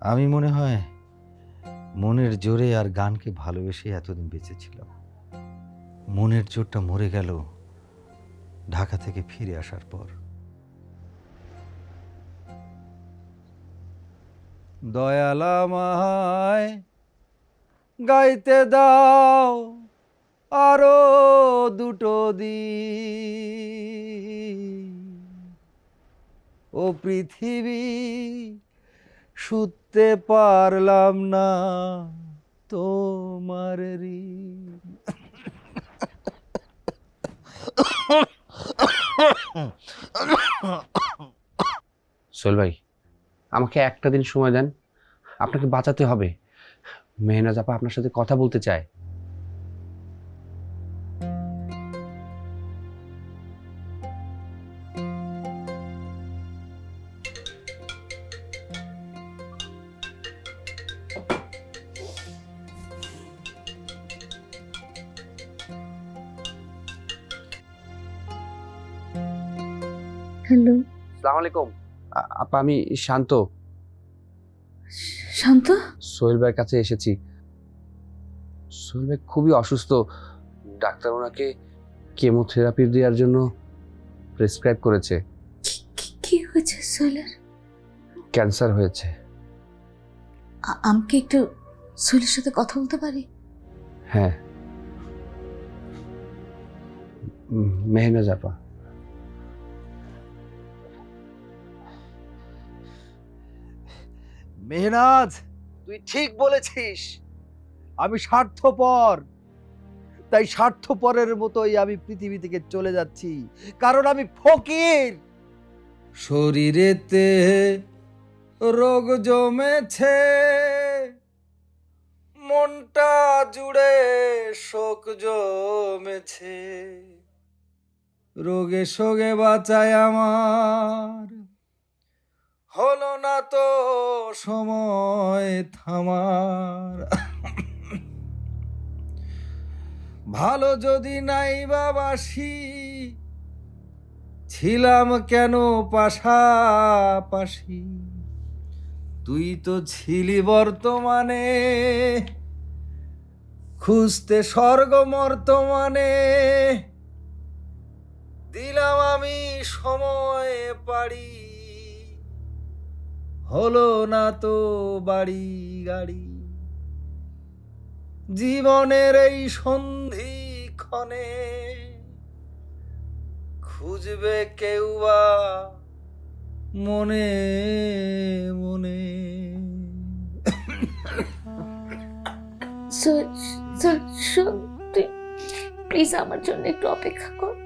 আমি মনে হয় মনের জোরে আর গানকে ভালোবেসে এতদিন বেঁচেছিলাম মনের জোরটা মরে গেল ঢাকা থেকে ফিরে আসার পর। দয়ালামায় গাইতে দাও আরও দুটো দি ও পৃথিবী শুতে পারলাম না তোমার রি। সোহেল ভাই, আমাকে একটা দিন সময় দেন। আপনাকে বাঁচাতে হবে। মেহনাজ আপা আপনার সাথে কথা বলতে চায়। হ্যালো। সালাম আলাইকুম আপা আমি শান্ত। শান্ত? সোহেল ভাইয়ের কাছে এসেছি। সোহেল ভাই খুবই অসুস্থ। ডাক্তার ওনাকে কেমোথেরাপি দেওয়ার জন্য প্রেসক্রাইব করেছে। কি- হয়েছে সোহেলের? ক্যান্সার হয়েছে। আ- আমি কি একটু সোহেলের সাথে কথা বলতে পারি? হ্যাঁ। মেহনাজ আপা। মেহনাজ, তুই ঠিক বলেছিস। আমি স্বার্থপর। তাই স্বার্থপরের মতোই আমি পৃথিবী থেকে চলে যাচ্ছি। কারণ আমি ফকির। শরীরেতে রোগ জমেছে। মনটা জুড়ে শোক জমেছে। রোগে সোগে বাঁচায় আমার হলো না তো সময় থামার। ভালো যদি নাই বাবাসি ছিলাম কেন পাশাপাশি? তুই তো ছিলি বর্তমানে, খুঁজতে স্বর্গ মর্তমানে দিলাম আমি সময় পাড়ি। হলো না তো বাড়ি গাড়ি। জীবনের এই সন্ধি ক্ষণে খুঁজবে কেউ বা মনে মনে। তুই প্লিজ আমার জন্য একটু অপেক্ষা কর